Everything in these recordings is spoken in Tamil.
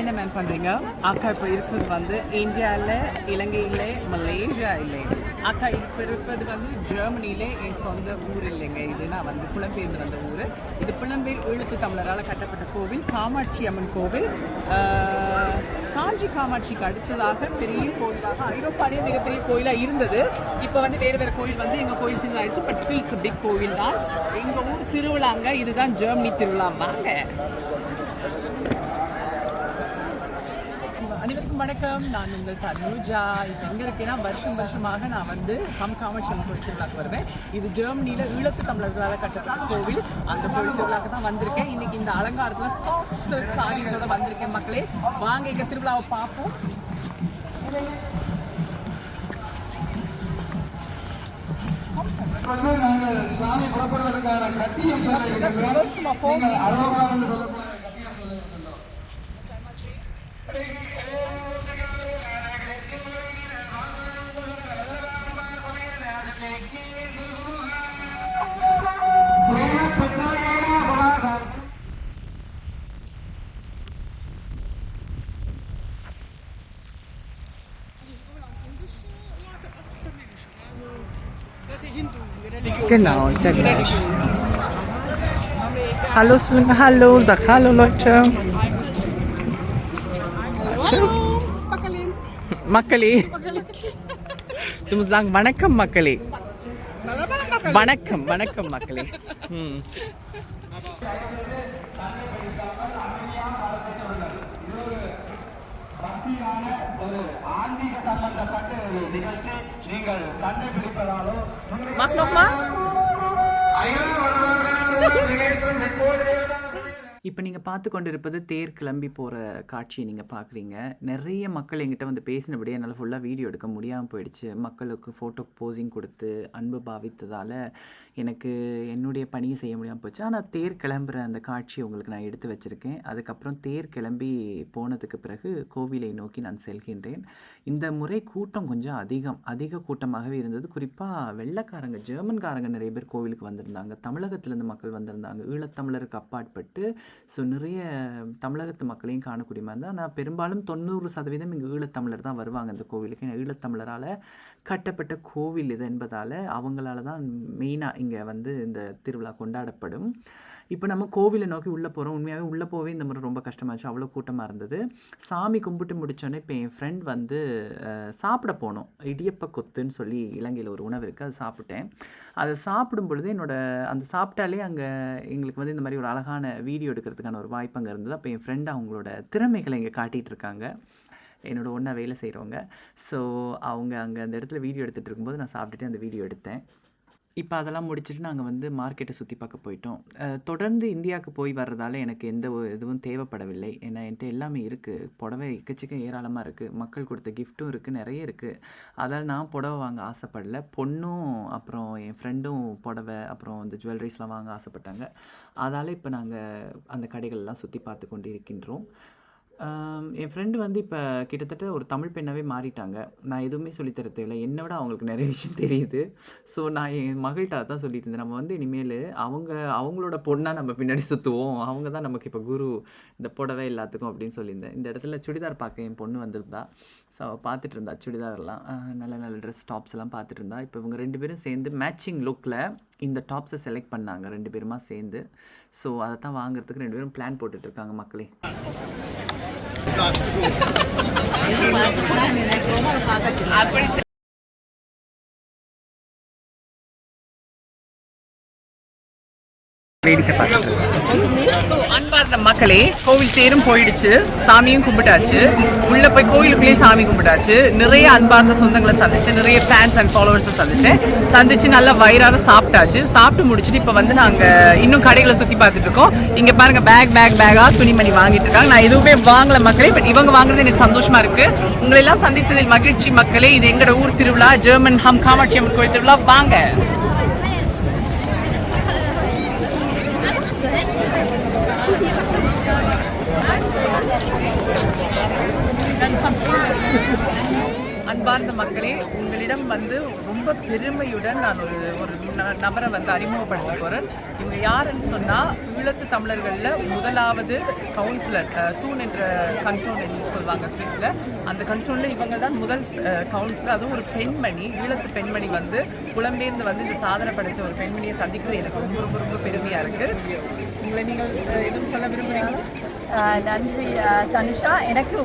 என்ன பண்ணுறீங்க அக்கா இப்போ இருக்கிறது வந்து இந்தியாவில் இலங்கையில் மலேசியா இல்லை அக்கா இப்போ இருப்பது வந்து ஜெர்மனியிலே என் சொந்த ஊர் இல்லைங்க. இது நான் வந்து புலம்பெயர்ந்து வந்த ஊர். இது புலம்பெயர் எழுத்து தமிழரால் கட்டப்பட்ட கோவில் காமாட்சி அம்மன் கோவில். காஞ்சி காமாட்சிக்கு அடுத்ததாக பெரிய கோயிலாக ஐரோப்பாலேயே மிகப்பெரிய கோயிலாக இருந்தது. இப்போ வந்து வேறு வேறு கோயில் வந்து எங்கள் கோயில் சின்னதாகிடுச்சு பட் ஸ்டில் இட்ஸ் பிக் கோவில் தான் எங்கள் ஊர் திருவிழாங்க. இதுதான் ஜெர்மனி திருவிழா. வாங்க. அனைவருக்கும் வணக்கம். நான் உங்கள் தனுஜா. இப்போ எங்கே இருக்கேன்னா வருஷம் வருஷமாக நான் வந்து ஹம் காமாட்சி அம்மன் கோயில் திருவிழாக்கு வருவேன். இது ஜெர்மனியில் ஈழத்து தமிழர்களால் கட்டப்பட்ட கோவில். அந்த கோவில் திருவிழாக்கு தான் வந்திருக்கேன். இன்னைக்கு இந்த அலங்காரத்தில் சாஃப்ட் சில்க் சாரீஸோட வந்திருக்கேன் மக்களே. வாங்க எங்க திருவிழாவை பார்ப்போம். சுவாமி புறப்படுவதற்கான கட்டியம் சொல்ல இருக்கின்றோம் வருஷமா போங்க. நீங்கள் அரோகாரம் என்று Genau, sehr gleich. Hallo, Sven, hallo, sag hallo, Leute. மக்களே Du musst sagen, வணக்கம் மக்களே வணக்கம் வணக்கம் மக்களே ம் நீங்கள் கண்டுபிடிப்பதாலோ Mach noch mal. இப்போ நீங்கள் பார்த்து கொண்டிருப்பது தேர் கிளம்பி போகிற காட்சியை நீங்கள் பார்க்குறீங்க. நிறைய மக்கள் எங்கிட்ட வந்து பேசினபடியே என்னால் ஃபுல்லாக வீடியோ எடுக்க முடியாமல் போயிடுச்சு. மக்களுக்கு ஃபோட்டோ போஸிங் கொடுத்து அன்பு பாவித்ததால் எனக்கு என்னுடைய பணியை செய்ய முடியாமல் போச்சு. ஆனால் தேர் கிளம்புற அந்த காட்சியை உங்களுக்கு நான் எடுத்து வச்சுருக்கேன். அதுக்கப்புறம் தேர் கிளம்பி போனதுக்கு பிறகு கோவிலை நோக்கி நான் செல்கின்றேன். இந்த முறை கூட்டம் கொஞ்சம் அதிகம் அதிக கூட்டமாகவே இருந்தது. குறிப்பாக வெள்ளைக்காரங்க ஜெர்மன்காரங்க நிறைய பேர் கோவிலுக்கு வந்திருந்தாங்க. தமிழகத்திலேருந்து மக்கள் வந்திருந்தாங்க. ஈழத்தமிழருக்கு அப்பாற்பட்டு ஸோ நிறைய தமிழகத்து மக்களையும் காணக்கூடிய மாதிரி தான் ஆனால் பெரும்பாலும் தொண்ணூறு சதவீதம் இங்கே ஈழத்தமிழர் தான் வருவாங்க இந்த கோவிலுக்கு. ஏன்னா ஈழத்தமிழரால் கட்டப்பட்ட கோவில் இது என்பதால் அவங்களால தான் மெயினாக இங்கே வந்து இந்த திருவிழா கொண்டாடப்படும். இப்போ நம்ம கோவிலை நோக்கி உள்ளே போகிறோம் உண்மையாகவே உள்ளே போகவே இந்த முறை ரொம்ப கஷ்டமாச்சு அவ்வளோ கூட்டமாக இருந்தது. சாமி கும்பிட்டு முடிச்சோடனே இப்போ என் ஃப்ரெண்ட் வந்து சாப்பிட போனோம். இடியப்ப கொத்துன்னு சொல்லி இலங்கையில் ஒரு உணவு இருக்குது அது சாப்பிட்டேன். அதை சாப்பிடும் பொழுது என்னோட அந்த சாப்பிட்டாலே அங்கே எங்களுக்கு வந்து இந்த மாதிரி ஒரு அழகான வீடியோ எடுக்கிறதுக்கான ஒரு வாய்ப்பு அங்கே இருந்தது. அப்போ என் ஃப்ரெண்ட் அவங்களோட திறமைகளை இங்கே காட்டிகிட்டு இருக்காங்க. என்னோட ஒன்றா வேலை செய்கிறவங்க ஸோ அவங்க அங்கே அந்த இடத்துல வீடியோ எடுத்துகிட்டு இருக்கும்போது நான் சாப்பிட்டுட்டு அந்த வீடியோ எடுத்தேன். இப்போ அதெல்லாம் முடிச்சுட்டு நாங்கள் வந்து மார்க்கெட்டை சுற்றி பார்க்க போயிட்டோம். தொடர்ந்து இந்தியாவுக்கு போய் வர்றதால எனக்கு எந்த ஒரு இதுவும் தேவைப்படவில்லை. ஏன்னா என்கிட்ட எல்லாமே இருக்குது புடவை எக்கச்சக்கம் ஏராளமாக இருக்குது மக்கள் கொடுத்த கிஃப்ட்டும் இருக்குது நிறைய இருக்குது அதால் நான் புடவை வாங்க ஆசைப்படல. பொண்ணும் அப்புறம் என் ஃப்ரெண்டும் புடவை அப்புறம் இந்த ஜுவல்லரிஸ்லாம் வாங்க ஆசைப்பட்டாங்க. அதால் இப்போ நாங்கள் அந்த கடைகள்லாம் சுற்றி பார்த்து கொண்டு இருக்கின்றோம் என் ஃப்ரெண்டு வந்து இப்போ கிட்டத்தட்ட ஒரு தமிழ் பெண்ணாகவே மாறிட்டாங்க. நான் எதுவுமே சொல்லித்தர தேவையில்ல என்னை விட அவங்களுக்கு நிறைய விஷயம் தெரியுது. ஸோ நான் என் மகள்கிட்ட தான் சொல்லிட்டு இருந்தேன். நம்ம வந்து இனிமேல் அவங்க அவங்களோட பொண்ணாக நம்ம பின்னாடி சுற்றுவோம் அவங்க தான் நமக்கு இப்போ குரு இந்த புடவை எல்லாத்துக்கும் அப்படின்னு சொல்லியிருந்தேன். இந்த இடத்துல சுடிதார் பார்க்க என் பொண்ணு வந்திருந்தா. ஸோ அவள் பார்த்துட்டு இருந்தா சுடிதாரெல்லாம் நல்ல நல்ல ட்ரெஸ் டாப்ஸ் எல்லாம் பார்த்துட்டு இருந்தா இப்போ இவங்க ரெண்டு பேரும் சேர்ந்து மேட்சிங் லுக்கில் இந்த டாப்ஸை செலக்ட் பண்ணாங்க ரெண்டு பேருமா சேர்ந்து. ஸோ அதை தான் வாங்குறதுக்கு ரெண்டு பேரும் பிளான் போட்டுட்டு இருக்காங்க மக்களே. வேடிக்கை பார்த்துட்டு ஸோ மக்களே கோவில் தேரும் போயிடுச்சு. சாமியும் கும்பிட்டாச்சு. உள்ள போய் கோயிலுக்குள்ளேயே சாமி கும்பிட்டாச்சு. நிறைய அன்பார்ந்த சொந்தங்களை சந்திச்சு நிறைய ஃபேன்ஸ் அண்ட் ஃபாலோவர்ஸை சந்திச்சேன். சந்திச்சு நல்லா வயிறார சாப்பிட்டாச்சு. சாப்பிட்டு முடிச்சுட்டு இப்போ வந்து நாங்கள் இன்னும் கடைகளை சுற்றி பார்த்துட்டு இருக்கோம். இங்கே பாருங்க பேக் பேக் பேக்காக துணிமணி வாங்கிட்டு இருக்காங்க. நான் எதுவுமே வாங்கல மக்களே பட் இவங்க வாங்குறது எனக்கு சந்தோஷமா இருக்கு. உங்களை எல்லாம் சந்தித்ததில் மகிழ்ச்சி மக்களே. இது எங்களோட ஊர் திருவிழா ஜெர்மன் ஹம் காமாட்சி அம்மன் கோயில் திருவிழா. வாங்க. அன்பார்ந்த மக்களே உங்களிடம் வந்து ரொம்ப பெருமையுடன் நான் ஒரு ஒரு ந- நபரை வந்து அறிமுகப்படுத்த போகிறேன் இவங்க யாருன்னு சொன்னால் ஈழத்து தமிழர்களில் முதலாவது கவுன்சிலர் தூண் என்ற கண்ட்ரோல் சொல்லுவாங்க ஸ்வீட்ஸில் அந்த கண்ட்ரோலில் இவங்க தான் முதல் கவுன்சிலர் அதுவும் ஒரு பெண்மணி ஈழத்து பெண்மணி வந்து புலம்பெயர்ந்து வந்து இந்த சாதனை படைச்ச ஒரு பெண்மணியை சந்திக்கிறது எனக்கு ரொம்ப ரொம்ப ரொம்ப பெருமையாக இருக்குது உங்களை நீங்கள் எதுவும் சொல்ல விரும்புகிறீங்களா நன்றி. தனுஷா எனக்கு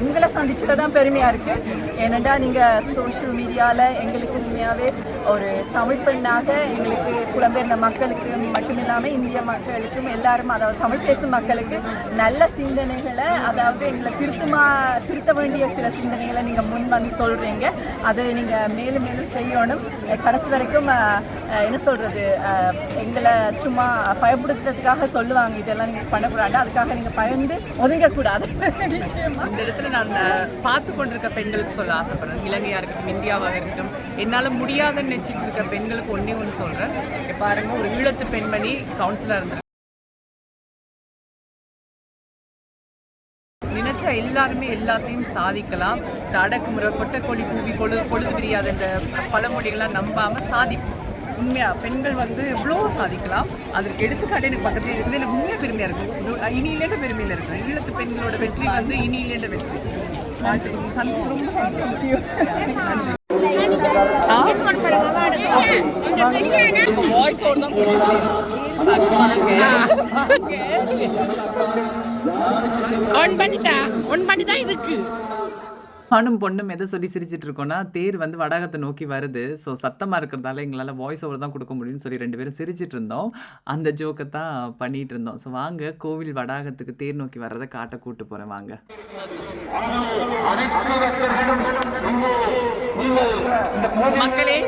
உங்களை சந்திச்சது தான் பெருமையாக இருக்குது ஏனெண்டா நீங்கள் சோஷியல் மீடியாவில் எங்களுக்கு உண்மையாகவே ஒரு தமிழ் பெண்ணாக எங்களுக்கு புலம்பெயர்ந்த மக்களுக்கு மட்டும் இல்லாமல் இந்திய மக்களுக்கும் எல்லாரும் அதாவது தமிழ் பேசும் மக்களுக்கு நல்ல சிந்தனைகளை அதாவது எங்களை திருத்தமா திருத்த வேண்டிய சில சிந்தனைகளை நீங்கள் முன் வந்து சொல்கிறீங்க அதை நீங்கள் மேலும் மேலும் செய்யணும். கடைசி வரைக்கும் என்ன சொல்கிறது எங்களை சும்மா பயப்படுத்துறதுக்காக சொல்லுவாங்க. இதெல்லாம் நீங்கள் பண்ணக்கூடாது. அதுக்காக நீங்கள் பயந்து ஒதுங்கக்கூடாது. நிச்சயமாக இந்த இடத்துல நான் பார்த்து கொண்டிருக்க பெண்களுக்கு சொல்ல ஆசைப்படுறேன். இலங்கையாக இருக்கட்டும் இந்தியாவாக இருக்கட்டும் என்னால் முடியாத நினைச்சிட்டு இருக்க பெண்களுக்கு ஒன்னே ஒன்று சொல்றேன். இங்க பாருங்க ஒரு ஈழத்து பெண்மணி கவுன்சிலர் இருந்தாங்க நினைச்சா எல்லாருமே எல்லாத்தையும் சாதிக்கலாம். இந்த அடக்குமுறை கொட்டக்கோழி கூவி பொழுது பொழுது தெரியாத இந்த பழமொழிகள்லாம் நம்பாம சாதிப்போம். உண்மையா? பெண்கள் வந்து எவ்வளோ சாதிக்கலாம். அதற்கு எடுத்துக்காட்டு எனக்கு பக்கத்துல இருந்து எனக்கு உண்மையாக பெருமையா இருக்கும் இனியிலேண்ட பெருமையில இருக்கும் ஈழத்து பெண்களோட வெற்றி வந்து இனியிலேண்ட வெற்றி. சந்தோஷம். ரொம்ப சந்தோஷம். ஆ? ஆன் பண்ணிட்டா ஆன் பண்ணிதான் இருக்கு ஆணும் பொண்ணும் எதை சொல்லி சிரிச்சிட்டு இருக்கோம்னா தேர் வந்து வடகத்தை நோக்கி வருது. ஸோ சத்தமாக இருக்கிறதால எங்களால் வாய்ஸ் ஓவர் தான் கொடுக்க முடியும்னு சொல்லி ரெண்டு பேரும் சிரிச்சிட்டு இருந்தோம். அந்த ஜோக்கை தான் பண்ணிட்டு இருந்தோம். ஸோ வாங்க கோவில் வடாகத்துக்கு தேர் நோக்கி வர்றதை காட்ட கூட்டு போகிறேன் வாங்க. மக்களே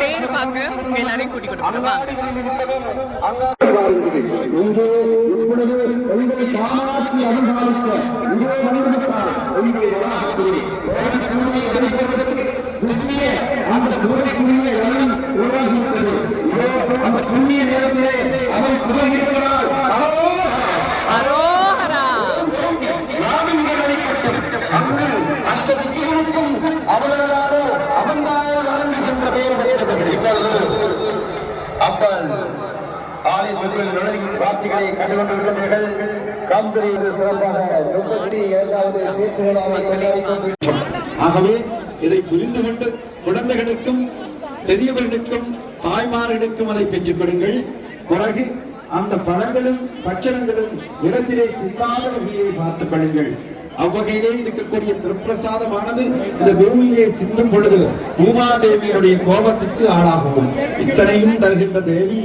தேர் பார்க்க உங்க எல்லாரையும் கூட்டிக் கொடுப்பாங்க dele. ஆலயத்திற்குள் நுழையும் காட்சிகளை காம்சரி சிறப்பாக முப்பத்தி இரண்டாவது தீர்த்து விழாவை ஆகவே இதை புரிந்து கொண்டு குழந்தைகளுக்கும் பெரியவர்களுக்கும் தாய்மார்களுக்கும் அதை பெற்றுக் கொடுங்கள். பிறகு அந்த பழங்களும் பட்சணங்களும் இடத்திலே சிந்தாத வகையை பார்த்துக் கொள்ளுங்கள். அவ்வகையிலே இருக்கக்கூடிய திருப்பிரசாதமானது இந்த பூமியிலே சிந்தும் பொழுது பூமாதேவியுடைய கோபத்திற்கு ஆளாகும் இத்தனையும் தருகின்ற தேவி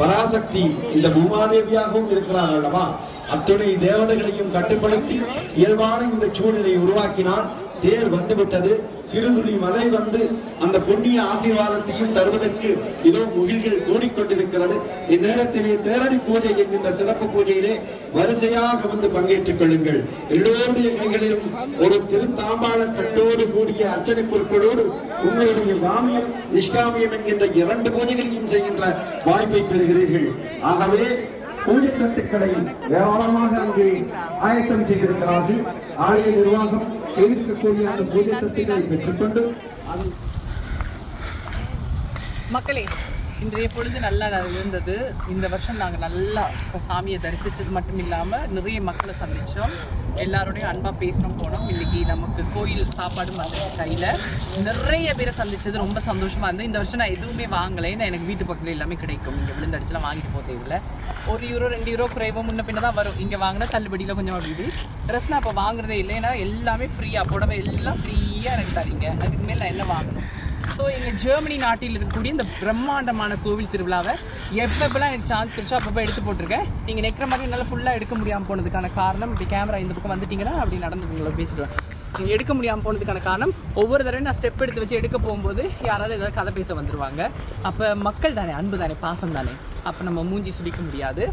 பராசக்தி இந்த பூமாதேவியாகவும் இருக்கிறார் அல்லவா? அத்துணை தேவதைகளையும் கட்டுப்படுத்தி இயல்பான இந்த சூழ்நிலையை உருவாக்கினான் தேர் வந்துவிட்டது சிறுதுளி மலை வந்து அந்த புண்ணிய ஆசீர்வாதத்தையும் தருவதற்கு இதோ முகில்கள் கூடிக்கொண்டிருக்கிறது. இந்நேரத்திலே தேரடி பூஜை என்கின்ற சிறப்பு பூஜையிலே வரிசையாக வந்து பங்கேற்றுக் கொள்ளுங்கள். எல்லோருடைய கைகளிலும் ஒரு சிறு தாம்பாள கட்டோடு கூடிய அர்ச்சனை பொருட்களோடு உங்களுடைய வாமியம் நிஷ்காமியம் என்கின்ற இரண்டு பூஜைகளையும் செய்கின்ற வாய்ப்பை பெறுகிறீர்கள். ஆகவே பூஜை தட்டுக்களை ஏராளமாக அங்கே ஆயத்தம் செய்திருக்கிறார்கள். ஆலய நிர்வாகம் செய்திருக்கக்கூடிய அந்த பூஜை தட்டுக்களை பெற்றுக்கொண்டு மக்களே இன்றைய பொழுது நல்லா இருந்தது. இந்த வருஷம் நாங்கள் நல்லா சாமியை தரிசித்தது மட்டும் இல்லாமல் நிறைய மக்களை சந்தித்தோம் எல்லாரோடையும் அன்பாக பேசினோம் போனோம். இன்றைக்கி நமக்கு கோயில் சாப்பாடும் வந்து கையில் நிறைய பேரை சந்தித்தது ரொம்ப சந்தோஷமாக இருந்தது. இந்த வருஷம் நான் எதுவுமே வாங்கலை எனக்கு வீட்டு பக்கத்தில் எல்லாமே கிடைக்கும். இங்கே விழுந்தடிச்சுலாம் வாங்கிட்டு போக தேவையில்ல ஒரு யூரோ ரெண்டு யூரோ குறைவோ முன்ன பின்ன தான் வரும். இங்கே வாங்கினா தள்ளுபடியில் கொஞ்சம் அப்படி ட்ரெஸ் நான் இப்போ வாங்குறதே இல்லை ஏன்னா எல்லாமே ஃப்ரீயாக புடவை எல்லாம் ஃப்ரீயாக எனக்கு தரீங்க. அதுக்கு மேலே நான் என்ன வாங்கணும்? ஸோ எங்கள் ஜெர்மனி நாட்டில் இருக்கக்கூடிய இந்த பிரம்மாண்டமான கோவில் திருவிழாவை எப்பப்பெல்லாம் எனக்கு சான்ஸ் கிடைச்சோ அப்பப்போ எடுத்து போட்டிருக்கேன். நீங்கள் நிற்கிற மாதிரி என்னால் ஃபுல்லாக எடுக்க முடியாமல் போனதுக்கான காரணம் இப்படி கேமரா இந்த பக்கம் வந்துட்டிங்கன்னா அப்படி நடந்து உங்களை பேசிடுவேன். நீங்கள் எடுக்க முடியாமல் போனதுக்கான காரணம் ஒவ்வொரு தடவையும் நான் ஸ்டெப் எடுத்து வச்சு எடுக்க போகும்போது யாராவது ஏதாவது கதை பேச வந்துடுவாங்க அப்போ மக்கள் தானே அன்பு தானே பாசம் தானே. அப்போ நம்ம மூஞ்சி சுடிக்க முடியாது.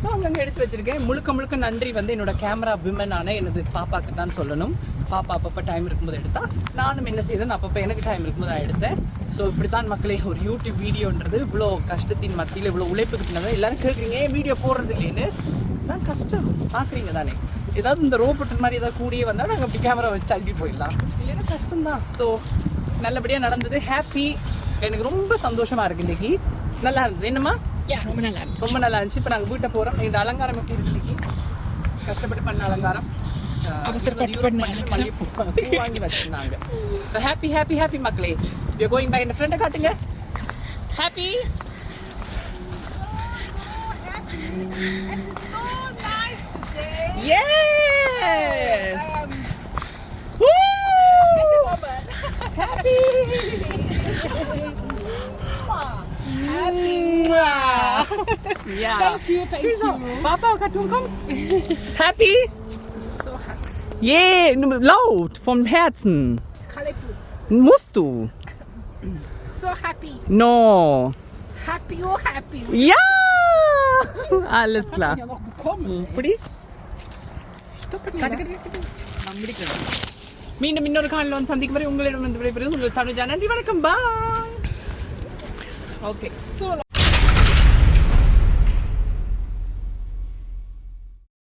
ஸோ அங்கங்கே எடுத்து வச்சிருக்கேன். முழுக்க முழுக்க நன்றி வந்து என்னோட கேமரா விமனான எனது பாப்பாக்கு தான் சொல்லணும். பாப்பா அப்பப்போ டைம் இருக்கும்போது எடுத்தா நானும் என்ன செய்தேன்? அப்பப்போ எனக்கு டைம் இருக்கும்போது நான் எடுத்தேன். ஸோ இப்படி தான் மக்களே ஒரு யூடியூப் வீடியோன்றது இவ்வளோ கஷ்டத்தின் மத்தியில் இவ்வளோ உழைப்புக்கு பின்னதான் எல்லோரும் கேட்குறீங்க ஏன் வீடியோ போடுறது இல்லைன்னு? தான் கஷ்டம். பார்க்குறீங்க தானே. ஏதாவது இந்த ரோபோட் மாதிரி ஏதாவது கூடியே வந்தால் நாங்கள் அப்படி கேமரா வச்சு தள்ளி போயிடலாம். இல்லைன்னா கஷ்டம் தான் ஸோ நல்லபடியாக நடந்தது. ஹாப்பி எனக்கு ரொம்ப சந்தோஷமாக இருக்கு இன்றைக்கி நல்லா இருந்தது. என்னம்மா? ரொம்ப நல்லா இருக்கு ரொம்ப நல்லா இருந்துச்சு. இப்போ நாங்கள் வீட்டை போகிறோம் இந்த அலங்காரம் எப்படி இன்னைக்கு? கஷ்டப்பட்டு பண்ண அலங்காரம். அவசரப்பட்டு பண்ண வாங்கி வச்சிருந்தாங்க. ஸோ ஹாப்பி ஹாப்பி ஹாப்பி மக்களே. வி கோயிங் பை இந்த ஃப்ரெண்டை காட்டுங்க. Happy Yes! Ja. Thank you, thank Wieso? you. Papa, Cartoon, komm. Happy? Yeah, laut, vom Herzen. Musst du. So happy. No. Happy, oh happy. Ja! Alles klar. Ja noch bekommen. இப்படி மீண்டும் இன்னொரு காலில் வந்து சந்திக்கும் வரை உங்களிடம் வந்து விடைபெறுவது உங்கள் தமிழ் நன்றி வணக்கம் பாய் ஓகே